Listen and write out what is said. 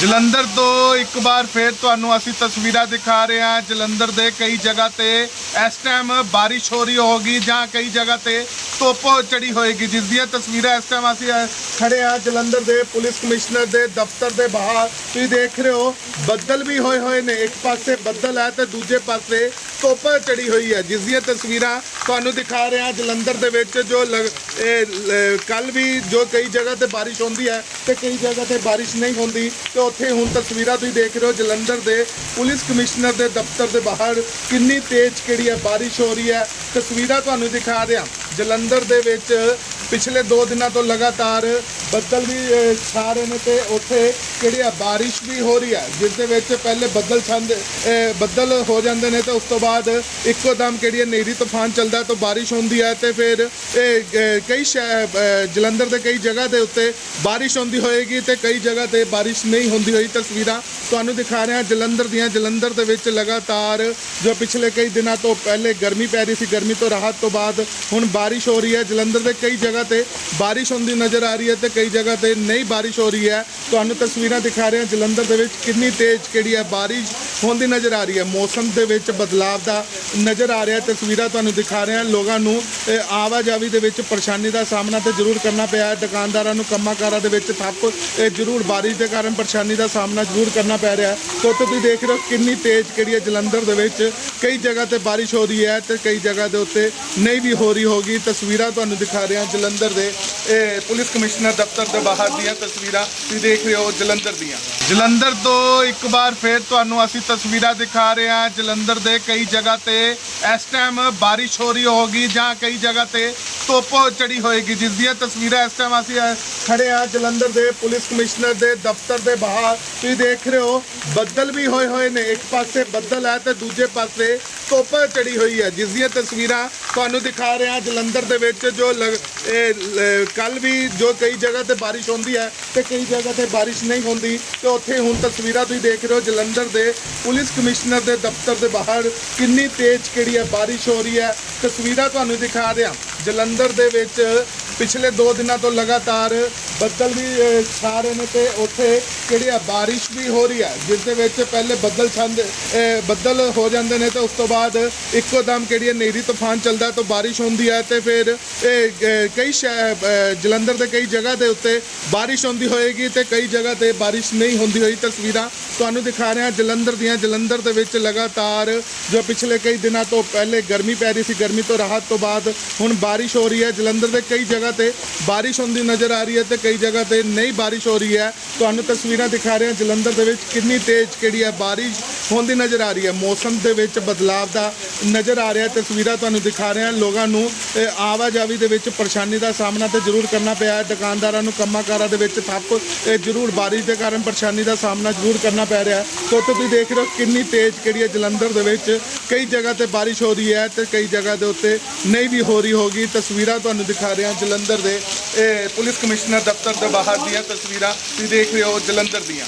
ਜਲੰਧਰ ਤੋਂ ਇੱਕ ਵਾਰ ਫੇਰ ਤੁਹਾਨੂੰ ਅਸੀਂ ਤਸਵੀਰਾਂ ਦਿਖਾ ਰਹੇ ਹਾਂ। ਜਲੰਧਰ ਦੇ ਕਈ ਜਗ੍ਹਾ ਤੇ ਇਸ ਟਾਈਮ ਬਾਰਿਸ਼ ਹੋ ਰਹੀ ਹੋਗੀ ਜਾਂ ਕਈ ਜਗ੍ਹਾ ਤੇ ਧੁੱਪ ਚੜੀ ਹੋਏਗੀ। ਜਿਸ ਦੀਆਂ ਤਸਵੀਰਾਂ ਇਸ ਟਾਈਮ ਅਸੀਂ ਅ, ਖੜੇ ਹਾਂ ਜਲੰਧਰ ਦੇ ਪੁਲਿਸ ਕਮਿਸ਼ਨਰ ਦੇ ਦਫ਼ਤਰ ਦੇ ਬਾਹਰ। ਤੁਸੀਂ ਦੇਖ ਰਹੇ ਹੋ ਬੱਦਲ ਵੀ ਹੋਏ ਹੋਏ ਨੇ। ਇੱਕ ਪਾਸੇ ਬੱਦਲ ਹੈ ਤੇ ਦੂਜੇ ਪਾਸੇ ਧੁੱਪ ਚੜੀ ਹੋਈ ਹੈ। ਜਿਸ ਦੀਆਂ ਤਸਵੀਰਾਂ ਤੁਹਾਨੂੰ ਦਿਖਾ ਰਿਹਾ ਜਲੰਧਰ ਦੇ ਵਿੱਚ ਜੋ ਕੱਲ ਵੀ ਜੋ ਕਈ ਜਗ੍ਹਾ ਤੇ ਬਾਰਿਸ਼ ਹੁੰਦੀ ਹੈ ਤੇ ਕਈ ਜਗ੍ਹਾ ਤੇ ਬਾਰਿਸ਼ ਨਹੀਂ ਹੁੰਦੀ। ਤੇ ਉੱਥੇ ਹੁਣ ਤਸਵੀਰਾਂ ਤੁਸੀਂ ਦੇਖ ਰਹੇ ਹੋ ਜਲੰਧਰ ਦੇ ਪੁਲਿਸ ਕਮਿਸ਼ਨਰ ਦੇ ਦਫ਼ਤਰ ਦੇ ਬਾਹਰ ਕਿੰਨੀ ਤੇਜ਼ ਕਿਹੜੀ ਹੈ, ਬਾਰਿਸ਼ ਹੋ ਰਹੀ ਹੈ। ਤਸਵੀਰਾਂ ਤੁਹਾਨੂੰ ਦਿਖਾ ਰਿਹਾ। ਜਲੰਧਰ ਦੇ ਵਿੱਚ ਪਿਛਲੇ 2 ਦਿਨਾਂ ਤੋਂ ਲਗਾਤਾਰ ਬੱਦਲ ਵੀ ਛਾ ਰਹੇ ਨੇ ਤੇ ਉੱਥੇ ਕਿਹੜੀ ਆ ਬਾਰਿਸ਼ ਵੀ ਹੋ ਰਹੀ ਹੈ, ਜਿਸ ਦੇ ਵਿੱਚ ਪਹਿਲੇ ਬੱਦਲ ਛੰਦ ਬੱਦਲ ਹੋ ਜਾਂਦੇ ਨੇ, ਤੇ ਉਸ ਤੋਂ ਬਾਅਦ ਇੱਕੋ ਦਮ ਕਿਹੜੀ ਹੈ ਨੇਰੀ ਤੂਫਾਨ ਚੱਲਦਾ, ਤਾਂ ਬਾਰਿਸ਼ ਹੁੰਦੀ ਹੈ, ਤੇ ਫਿਰ ਇਹ ਕਈ ਸ਼ਹਿ- ਜਲੰਧਰ ਦੇ ਕਈ ਜਗ੍ਹਾ ਦੇ ਉੱਤੇ ਬਾਰਿਸ਼ ਹੁੰਦੀ ਹੋਏਗੀ, ਤੇ ਕਈ ਜਗ੍ਹਾ ਤੇ ਬਾਰਿਸ਼ ਨਹੀਂ ਹੁੰਦੀ ਹੋਈ ਤਸਵੀਰਾਂ ਤੁਹਾਨੂੰ ਦਿਖਾ ਰਿਹਾ, ਜਲੰਧਰ ਦੀਆਂ, ਜਲੰਧਰ ਦੇ ਵਿੱਚ ਲਗਾਤਾਰ ਜੋ ਪਿਛਲੇ ਕਈ ਦਿਨਾਂ ਤੋਂ ਪਹਿਲੇ ਗਰਮੀ ਪੈ ਰਹੀ ਸੀ, ਗਰਮੀ ਤੋਂ ਰਾਹਤ ਤੋਂ ਬਾਅਦ ਹੁਣ ਬਾਰਿਸ਼ ਹੋ ਰਹੀ ਹੈ, ਜਲੰਧਰ ਦੇ ਕਈ ਜਗ੍ਹਾ ਤੇ ਬਾਰਿਸ਼ ਹੁੰਦੀ ਨਜ਼ਰ ਆ ਰਹੀ ਹੈ, ਤੇ ਕਈ ਜਗ੍ਹਾ ਤੇ ਨਹੀਂ ਬਾਰਿਸ਼ ਹੋ ਰਹੀ ਹੈ, ਤੁਹਾਨੂੰ ਤਸਵੀਰ ਦਿਖਾ ਰਹੇ ਹਾਂ। ਜਲੰਧਰ ਦੇ ਵਿੱਚ ਕਿੰਨੀ ਤੇਜ਼ ਕਿਹੜੀ ਹੈ ਬਾਰਿਸ਼ ਹੁੰਦੀ ਨਜ਼ਰ ਆ ਰਹੀ ਹੈ। ਮੌਸਮ ਦੇ ਵਿੱਚ ਬਦਲਾਵ ਦਾ ਨਜ਼ਰ ਆ ਰਿਹਾ ਤਸਵੀਰਾਂ ਤੁਹਾਨੂੰ ਦਿਖਾ ਰਹੇ ਹਾਂ। ਲੋਕਾਂ ਨੂੰ ਇਹ ਦੇ ਵਿੱਚ ਪਰੇਸ਼ਾਨੀ ਦਾ ਸਾਹਮਣਾ ਤੇ ਜ਼ਰੂਰ ਕਰਨਾ ਪਿਆ ਹੈ। ਦੁਕਾਨਦਾਰਾਂ ਨੂੰ ਕੰਮਾਂਕਾਰਾਂ ਦੇ ਵਿੱਚ ਠੱਪ ਜ਼ਰੂਰ ਬਾਰਿਸ਼ ਦੇ ਕਾਰਨ ਪਰੇਸ਼ਾਨੀ ਦਾ ਸਾਹਮਣਾ ਜ਼ਰੂਰ ਕਰਨਾ ਪੈ ਰਿਹਾ ਸੋ ਉੱਥੇ ਤੁਸੀਂ ਦੇਖ ਰਹੇ ਹੋ ਕਿੰਨੀ ਤੇਜ਼ ਕਿਹੜੀ ਹੈ ਜਲੰਧਰ ਦੇ ਵਿੱਚ। ਕਈ ਜਗ੍ਹਾ ਤੇ ਬਾਰਿਸ਼ ਹੋ ਰਹੀ ਹੈ ਤੇ ਕਈ ਜਗ੍ਹਾ ਦੇ ਉੱਤੇ ਨਹੀਂ ਵੀ ਹੋ ਰਹੀ ਹੋਗੀ। ਤਸਵੀਰਾਂ ਤੁਹਾਨੂੰ ਦਿਖਾ ਰਹੇ ਹਾਂ ਜਲੰਧਰ ਦੇ ਪੁਲਿਸ ਕਮਿਸ਼ਨਰ ਦਫ਼ਤਰ ਦੇ ਬਾਹਰ ਦੀਆਂ ਤਸਵੀਰਾਂ। ਤੁਸੀਂ ਦੇਖ ਰਹੇ ਹੋ ਜਲੰਧਰ ਦੀਆਂ। ਜਲੰਧਰ ਤੋਂ ਇੱਕ ਵਾਰ ਫੇਰ ਤੁਹਾਨੂੰ ਅਸੀਂ ਤਸਵੀਰਾਂ ਦਿਖਾ ਰਹੇ ਹਾਂ। ਜਲੰਧਰ ਦੇ ਕਈ ਜਗ੍ਹਾ ਤੇ ਇਸ ਟਾਈਮ ਬਾਰਿਸ਼ ਹੋ ਰਹੀ ਹੋਗੀ ਜਾਂ ਕਈ ਜਗ੍ਹਾ ਤੇ ਧੁੱਪ ਚੜੀ ਹੋਏਗੀ। ਜਿਸ ਦੀਆਂ ਤਸਵੀਰਾਂ ਇਸ ਟਾਈਮ ਅਸੀਂ ਖੜੇ ਹਾਂ। ਜਲੰਧਰ ਦੇ ਪੁਲਿਸ ਕਮਿਸ਼ਨਰ ਦੇ ਦਫ਼ਤਰ ਦੇ ਬਾਹਰ। ਤੁਸੀਂ ਦੇਖ ਰਹੇ ਹੋ, ਬੱਦਲ ਵੀ ਹੋਏ ਹੋਏ ਨੇ। ਇੱਕ ਪਾਸੇ ਬੱਦਲ ਹੈ ਤੇ ਦੂਜੇ ਪਾਸੇ ਧੁੱਪ ਚੜੀ ਹੋਈ ਹੈ। ਜਿਸ ਦੀਆਂ ਤਸਵੀਰਾਂ ਤੁਹਾਨੂੰ ਦਿਖਾ ਰਿਹਾ ਜਲੰਧਰ ਦੇ ਵਿੱਚ ਜੋ ਕੱਲ ਵੀ ਜੋ ਕਈ ਜਗ੍ਹਾ ਤੇ ਬਾਰਿਸ਼ ਹੁੰਦੀ ਹੈ ਤੇ ਕਈ ਜਗ੍ਹਾ ਤੇ ਬਾਰਿਸ਼ ਨਹੀਂ ਹੁੰਦੀ, ਤੇ ਉੱਥੇ ਹੁਣ ਤਸਵੀਰਾਂ ਤੁਸੀਂ ਦੇਖ ਰਹੇ ਹੋ ਜਲੰਧਰ ਦੇ ਪੁਲਿਸ ਕਮਿਸ਼ਨਰ ਦੇ ਦਫ਼ਤਰ ਦੇ ਬਾਹਰ ਕਿੰਨੀ ਤੇਜ਼ ਕਿਹੜੀ ਹੈ, ਬਾਰਿਸ਼ ਹੋ ਰਹੀ ਹੈ। ਤਸਵੀਰਾਂ ਤੁਹਾਨੂੰ ਦਿਖਾ ਰਿਹਾ। ਜਲੰਧਰ ਦੇ ਵਿੱਚ ਪਿਛਲੇ 2 ਦਿਨਾਂ ਤੋਂ ਲਗਾਤਾਰ ਬੱਦਲ ਵੀ ਛਾ ਰਹੇ ਨੇ ਤੇ ਉੱਥੇ ਕਿਹੜੀ ਆ ਬਾਰਿਸ਼ ਵੀ ਹੋ ਰਹੀ ਹੈ, ਜਿਸ ਦੇ ਵਿੱਚ ਪਹਿਲੇ ਬੱਦਲ ਛੰਦ ਬੱਦਲ ਹੋ ਜਾਂਦੇ ਨੇ ਤੇ ਉਸ ਤੋਂ ਬਾਅਦ ਇੱਕੋ ਦਮ ਕਿਹੜੀ ਹੈ, ਨੇਰੀ ਤੂਫਾਨ ਚੱਲ ਚੱਲਦਾ ਤਾਂ ਬਾਰਿਸ਼ ਹੁੰਦੀ ਹੈ ਤੇ ਫਿਰ ਇਹ ਅਹ, ਕਈ ਸ਼ਹਿ- ਅਹ, ਜਲੰਧਰ ਦੇ ਕਈ ਜਗ੍ਹਾ ਦੇ ਉੱਤੇ ਬਾਰਿਸ਼ ਹੁੰਦੀ ਹੋਏਗੀ ਤੇ ਕਈ ਜਗ੍ਹਾ ਤੇ ਬਾਰਿਸ਼ ਨਹੀਂ ਹੁੰਦੀ ਹੋਈ ਤਸਵੀਰਾਂ ਤੁਹਾਨੂੰ ਦਿਖਾ ਰਹੇ ਹਾਂ। ਜਲੰਧਰ ਦੀਆਂ ਜਲੰਧਰ ਦੇ ਵਿੱਚ ਲਗਾਤਾਰ ਜੋ ਪਿਛਲੇ ਕਈ ਦਿਨਾਂ ਤੋਂ ਪਹਿਲੇ ਗਰਮੀ ਪੈ ਰਹੀ ਸੀ ਗਰਮੀ ਤੋਂ ਰਾਹਤ ਤੋਂ ਬਾਅਦ ਹੁਣ ਬਾਰਿਸ਼ ਹੋ ਰਹੀ ਹੈ। ਜਲੰਧਰ ਦੇ ਕਈ ਜਗ੍ਹਾ ਤੇ ਬਾਰਿਸ਼ ਹੁੰਦੀ ਨਜ਼ਰ ਆ ਰਹੀ ਹੈ ਤੇ ਕਈ ਜਗ੍ਹਾ ਤੇ ਨਹੀਂ ਬਾਰਿਸ਼ ਹੋ ਰਹੀ ਹੈ। ਤੁਹਾਨੂੰ ਤਸਵੀਰਾਂ ਦਿਖਾ ਰਹੇ ਹਾਂ। ਜਲੰਧਰ ਦੇ ਵਿੱਚ ਕਿੰਨੀ ਤੇਜ਼ ਕਿਹੜੀ ਹੈ ਬਾਰਿਸ਼ ਹੁੰਦੀ ਨਜ਼ਰ ਆ ਰਹੀ ਹੈ। ਮੌਸਮ ਦੇ ਵਿੱਚ ਬਦਲਾਵ ਦਾ ਨਜ਼ਰ ਆ ਰਿਹਾ ਤਸਵੀਰਾਂ ਤੁਹਾਨੂੰ ਦਿਖਾ ਰਹੇ ਹਾਂ ਲੋਕਾਂ ਨੂੰ। ਇਹ ਆਵਾਜਾਵੀ ਦੇ ਵਿੱਚ ਪਰੇਸ਼ਾਨੀ ਦਾ ਸਾਹਮਣਾ ਤੇ ਜ਼ਰੂਰ ਕਰਨਾ ਪਿਆ ਹੈ। ਦੁਕਾਨਦਾਰਾਂ ਨੂੰ ਕੰਮਾਂਕਾਰਾਂ ਦੇ ਵਿੱਚ ਠੱਪ ਇਹ ਜ਼ਰੂਰ ਬਾਰਿਸ਼ ਦੇ ਕਾਰਨ ਪਰੇਸ਼ਾਨੀ ਦਾ ਸਾਹਮਣਾ ਜ਼ਰੂਰ ਕਰਨਾ ਪੈ ਰਿਹਾ ਹੈ। ਸੋ ਉੱਥੇ ਤੁਸੀਂ ਦੇਖ ਰਹੇ ਹੋ ਕਿੰਨੀ ਤੇਜ਼ ਕਿਹੜੀ ਹੈ ਜਲੰਧਰ ਦੇ ਵਿੱਚ। ਕਈ ਜਗ੍ਹਾ ਤੇ ਬਾਰਿਸ਼ ਹੋ ਰਹੀ ਹੈ ਤੇ ਕਈ ਜਗ੍ਹਾ ਦੇ ਉੱਤੇ ਨਹੀਂ ਵੀ ਹੋ ਰਹੀ ਹੋਗੀ। ਤਸਵੀਰਾਂ ਤੁਹਾਨੂੰ ਦਿਖਾ ਰਹੇ ਹਾਂ ਜਲੰਧਰ ਦੇ, ਇਹ ਪੁਲਿਸ ਕਮਿਸ਼ਨਰ ਦਫ਼ਤਰ ਦੇ ਬਾਹਰ ਦੀਆਂ ਤਸਵੀਰਾਂ ਤੁਸੀਂ ਦੇਖ ਰਹੇ ਹੋ ਜਲੰਧਰ ਦੀਆਂ।